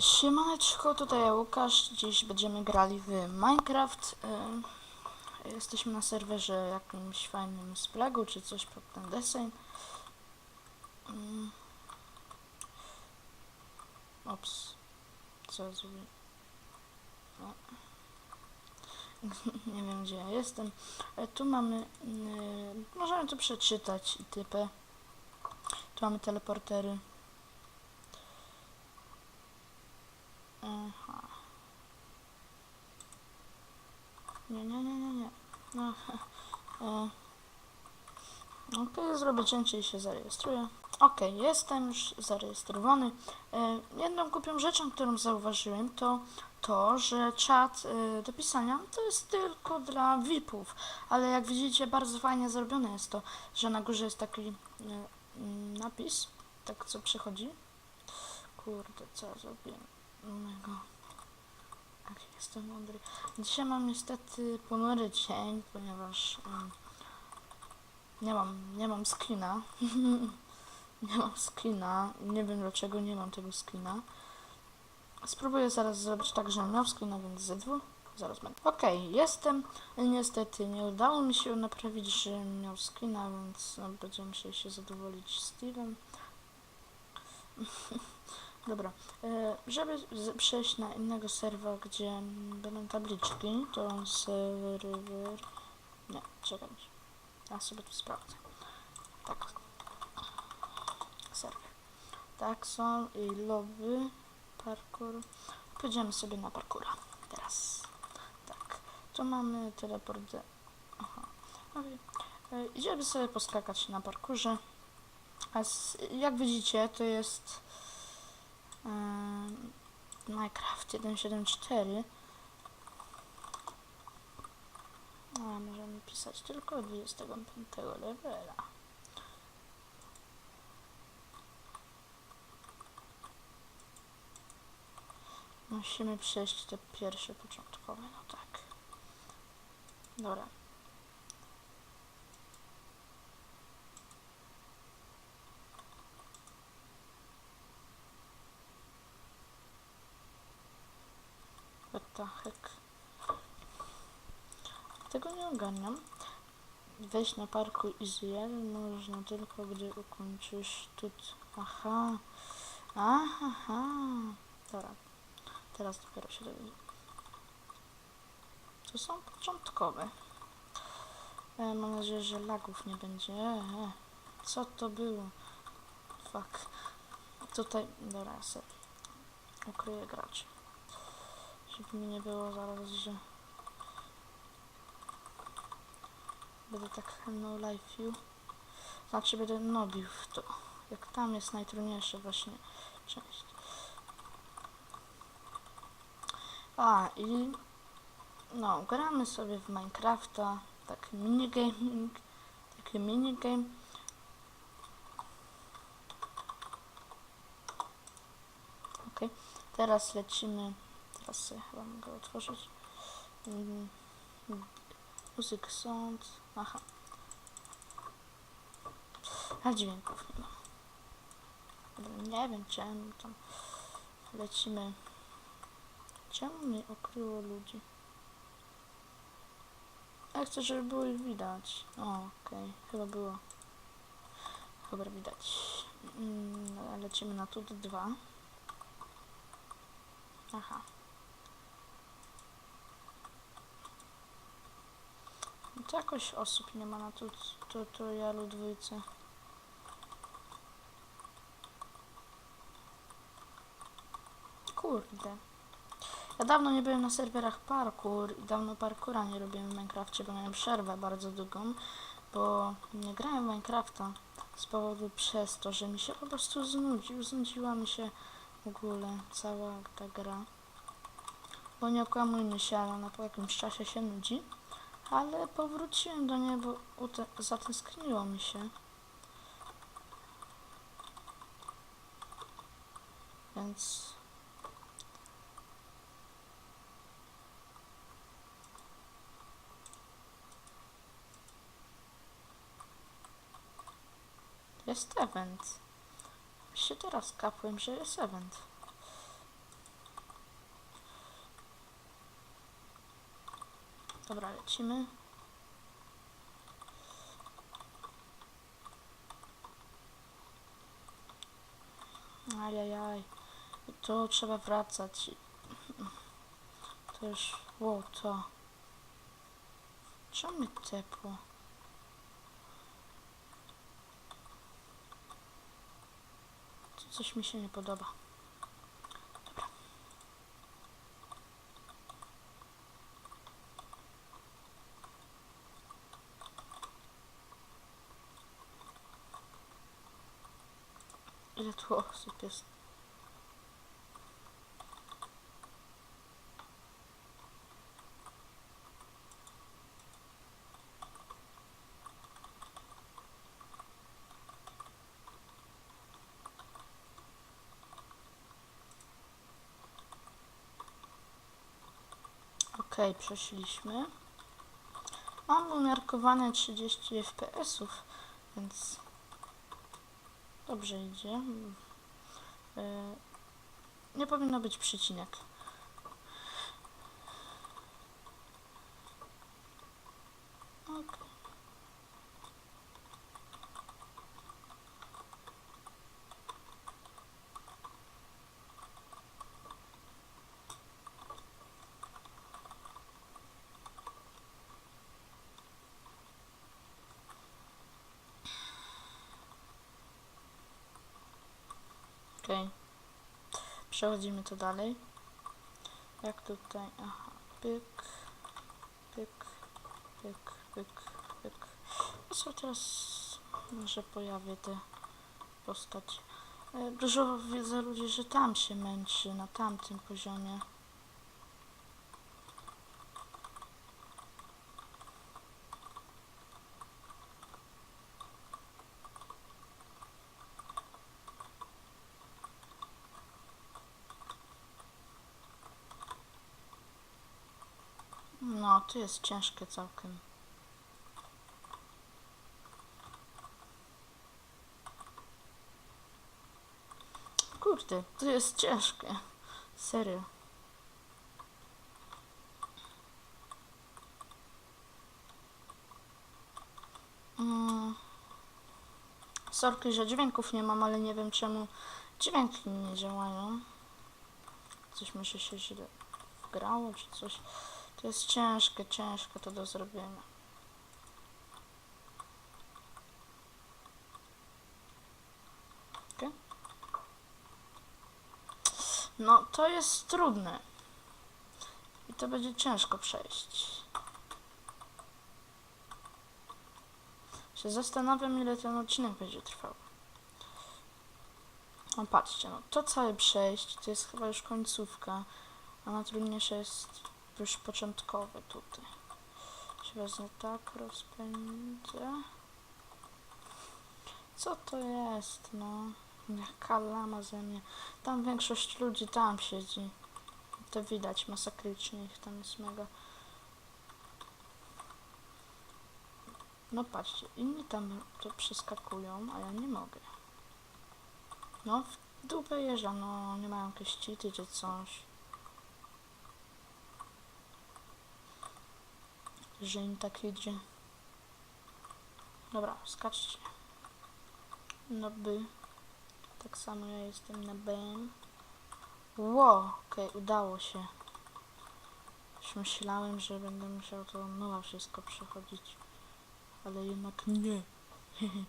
Siemaneczko, tutaj Łukasz. Dziś będziemy grali w Minecraft. E, Jesteśmy na serwerze jakimś fajnym z czy coś pod ten deseń. Mm. Ops. Co? O. Nie wiem gdzie ja jestem. E, Tu mamy... e, Możemy to przeczytać typy. Tu mamy teleportery. Aha. Nie, nie, nie, nie, nie. No, e, Okej, zrobię cięcie i się zarejestruję. Okej, jestem już zarejestrowany. E, jedną głupią rzeczą, którą zauważyłem, to to, że czat e, do pisania to jest tylko dla VIP-ów, ale jak widzicie, bardzo fajnie zrobione jest to, że na górze jest taki e, mm, napis, tak co przychodzi. Kurde, co zrobiłem? Mego. Jak jestem mądry. Dzisiaj mam niestety ponury cień, ponieważ em, nie mam, nie mam skina. nie mam skina. Nie wiem dlaczego nie mam tego skina. Spróbuję zaraz zrobić tak, że miał skina, więc ZW. Zaraz będę. Okej, jestem. Niestety nie udało mi się naprawić, że miał skina, więc no, będziemy musieli się zadowolić Steve'em. Dobra, e, żeby z- przejść na innego serwa, gdzie będą tabliczki, to serwer... Nie, czekaj. Ja sobie tu sprawdzę. Tak. Serwer. Tak są i lobby, parkour. Pójdziemy sobie na parkoura. Teraz. Tak. Tu mamy teleport. Aha. Okej. E, Idziemy sobie poskakać na parkurze. A s- jak widzicie, to jest Minecraft 1.7.4 A możemy pisać tylko 25 levela. Musimy przejść te pierwsze początkowe, no tak. Dobra. Heck? Tego nie ogarniam. Wejść na parku Izrael można tylko, gdy ukończysz tut. Aha. Aha. Dobra. Teraz dopiero się dowiedziałem. To są początkowe. E, mam nadzieję, że lagów nie będzie. E, co to było? Fuck. Tutaj, dobra, ja sobie ukryję graczy. Żeby mi nie było zaraz, że będę tak no life you. Znaczy będę nobił w to. Jak tam jest najtrudniejsza właśnie część. A i no, gramy sobie w Minecrafta. Tak minigaming. Taki minigame. Okej. Teraz lecimy Sobie chyba mogę otworzyć. Mm, Muzyk sound. Aha. A dźwięków nie ma. Dobra, Nie wiem czemu tam lecimy. Czemu mnie okryło ludzi? Ja chcę, żeby było ich widać. O, okej. Chyba było. Dobra, widać. Mm, lecimy na tut 2. Aha. To jakoś osób nie ma na tu, ja dwójce. Kurde. Ja dawno nie byłem na serwerach parkour i dawno parkoura nie robiłem w Minecrafcie, bo miałem przerwę bardzo długą, bo nie grałem w Minecrafta z powodu przez to, że mi się po prostu znudził, znudziła mi się w ogóle cała ta gra. Bo nie okłamujmy się, ale ona po jakimś czasie się nudzi. Ale powróciłem do niej, bo zatęskniło mi się. Więc... Jest event. Się teraz kapłem, że jest event. Dobra, lecimy. Ajajaj. I tu trzeba wracać. To już... Wow, to... Czemu ciepło? Coś mi się nie podoba. Ile tu osób jest? Ok, przeszliśmy. Mam umiarkowane 30 fps-ów, więc dobrze idzie. E, Nie powinno być przycinek. Ok. Okej. Przechodzimy tu dalej. Jak tutaj? Aha. Pyk. Pyk. Pyk. Pyk. Pyk. No co teraz może pojawię te postaci. E, Dużo widzę ludzi, że tam się męczy, na tamtym poziomie. No, to jest ciężkie całkiem. Kurde, to jest ciężkie. Serio. Mm. Sorki, że dźwięków nie mam, ale nie wiem czemu dźwięki nie działają. Coś mi się źle wgrało, czy coś. To jest ciężkie, ciężkie to do zrobienia. No, to jest trudne. I to będzie ciężko przejść. Się zastanawiam, ile ten odcinek będzie trwał. No patrzcie, no to całe przejść to jest chyba już końcówka, a najtrudniejsze jest już początkowe tutaj. Się wezmę tak, rozpędzę. Co to jest, no? Jaka lama ze mnie. Tam większość ludzi tam siedzi. To widać masakrycznie, ich tam jest mega. No patrzcie, inni tam to przeskakują, a ja nie mogę. No, w dupę jeżdża, no nie mają jakieś cheaty czy coś. Że im tak idzie. Dobra, skaczcie. No by. Tak samo ja jestem na B. Ło, okej, udało się. Już myślałem, że będę musiał to nowa wszystko przechodzić. Ale jednak nie.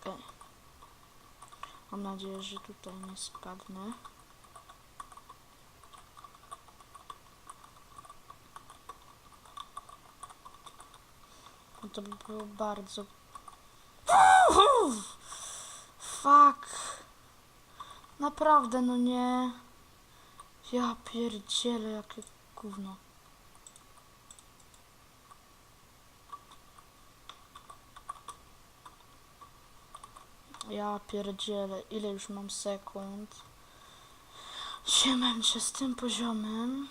Okej. Mam nadzieję, że tutaj nie spadnę. To by było bardzo... Fuck. Naprawdę, no nie. Ja pierdzielę, jakie gówno. Ja pierdzielę, ile już mam sekund. Się męczę z tym poziomem.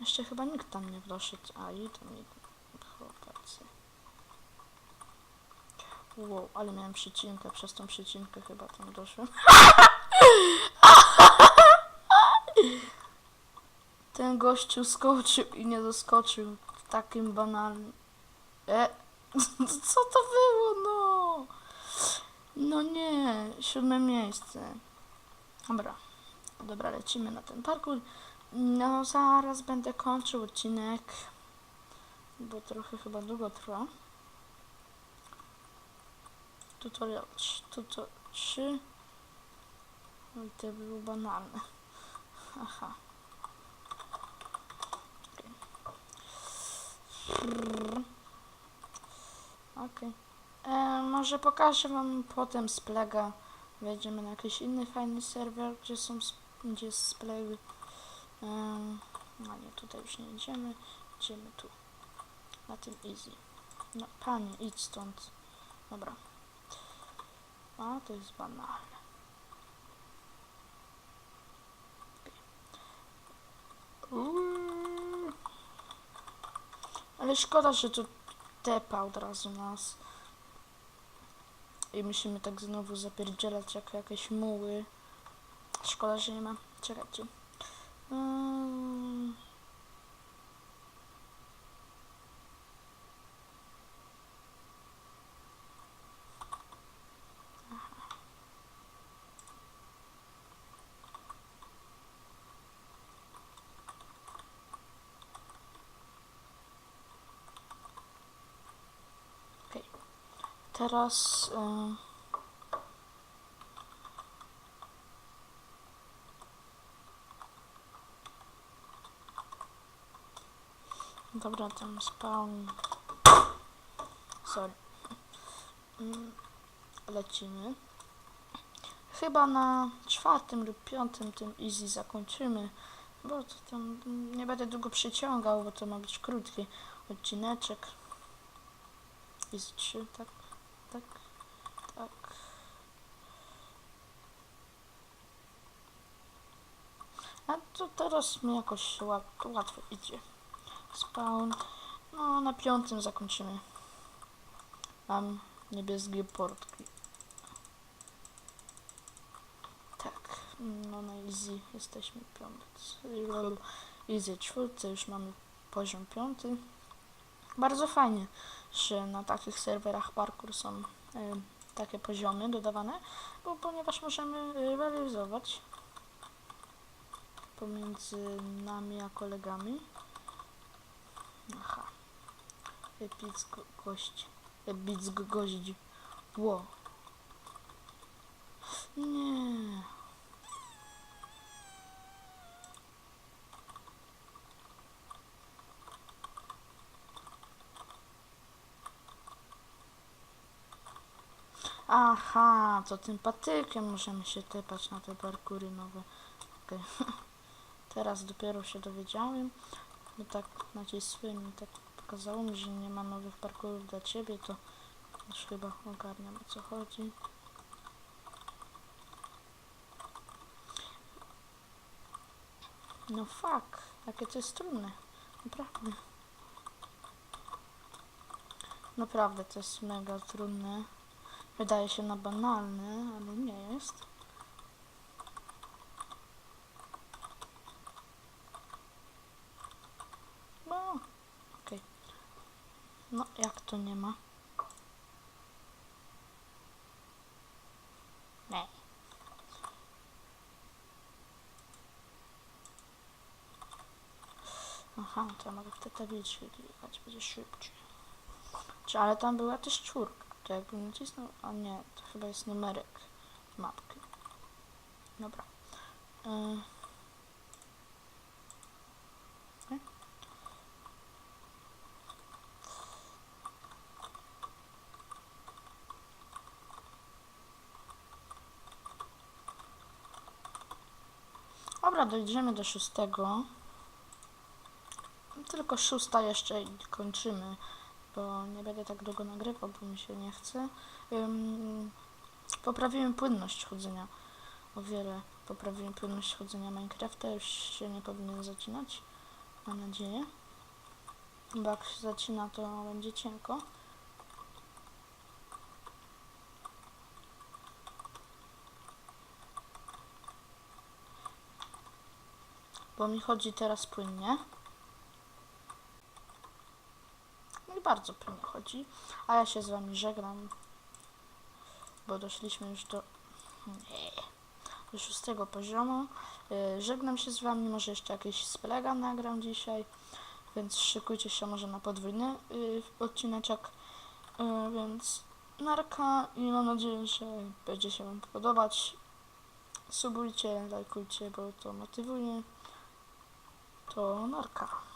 Jeszcze chyba nikt tam nie doszedł. A i tam i chłopacy. Wow, ale miałem przycinkę, przez tą przycinkę chyba tam doszłem. Ten gościu skoczył i nie doskoczył. Takim banalnym. E, co to było, no? No nie, siódme miejsce. Dobra, dobra, lecimy na ten parkour. No, zaraz będę kończył odcinek, bo trochę chyba długo trwa. Tutorial 3, tuto 3. No i to było banalne. Aha. Okej. Okej. E, Może pokażę wam potem z Plega. Wejdziemy na jakiś inny fajny serwer, gdzie są gdzie jest Spleg. Um, no nie, tutaj już nie idziemy. Idziemy tu. Na tym easy. No panie, idź stąd. Dobra. A, to jest banalne. Uuu. Ale szkoda, że tu tepa od razu nas. I musimy tak znowu zapierdzielać jak jakieś muły. Szkoda, że nie ma. Czekajcie. Mm. Okej. Teraz. y, Dobra, tam spawn. Sorry. Mm, Lecimy. Chyba na czwartym lub piątym tym easy zakończymy, bo to tam nie będę długo przyciągał, bo to ma być krótki odcineczek. Easy 3, tak, tak, tak. A to teraz mi jakoś łat, łatwo idzie. Spawn. No, na piątym zakończymy. Mam niebieskie portki. Tak, no na easy jesteśmy piąty. Easy czwórce, już mamy poziom piąty. Bardzo fajnie, że na takich serwerach parkour są e, takie poziomy dodawane, bo ponieważ możemy realizować pomiędzy nami a kolegami. Aha. Epick gość. Epick gość. Ło. Nie. Aha, to tym patykiem możemy się tepać na te parkury nowe. Okej. Teraz dopiero się dowiedziałem. No tak nacisłem i tak pokazało mi, że nie ma nowych parkurów dla ciebie, to już chyba ogarniam o co chodzi. No fuck, jakie to jest trudne. Naprawdę. Naprawdę to jest mega trudne. Wydaje się na banalne, ale nie jest. No, okej. No, jak to nie ma? Nie. Aha, to ja mogę te tabliczki klikać, będzie szybciej. Czy, ale tam była też czwórka. To jakbym nacisnął, a nie, to chyba jest numerek mapki. Dobra. Y, okej. Dobra, dojdziemy do szóstego. Tylko szósta jeszcze kończymy, bo nie będę tak długo nagrywał, bo mi się nie chce. Ym, poprawiłem płynność chodzenia. O wiele poprawiłem płynność chodzenia Minecrafta. Już się nie powinien zacinać. Mam nadzieję. Bo jak się zacina, to będzie cienko. bo mi chodzi teraz płynnie. Bardzo płynnie chodzi. A ja się z wami żegnam, bo doszliśmy już do, nie, do szóstego poziomu. Yy, żegnam się z wami, może jeszcze jakiś splega nagram dzisiaj, więc szykujcie się może na podwójny yy, odcineczek. Yy, więc narka i mam nadzieję, że będzie się wam podobać. Subujcie, lajkujcie, bo to motywuje. To narka.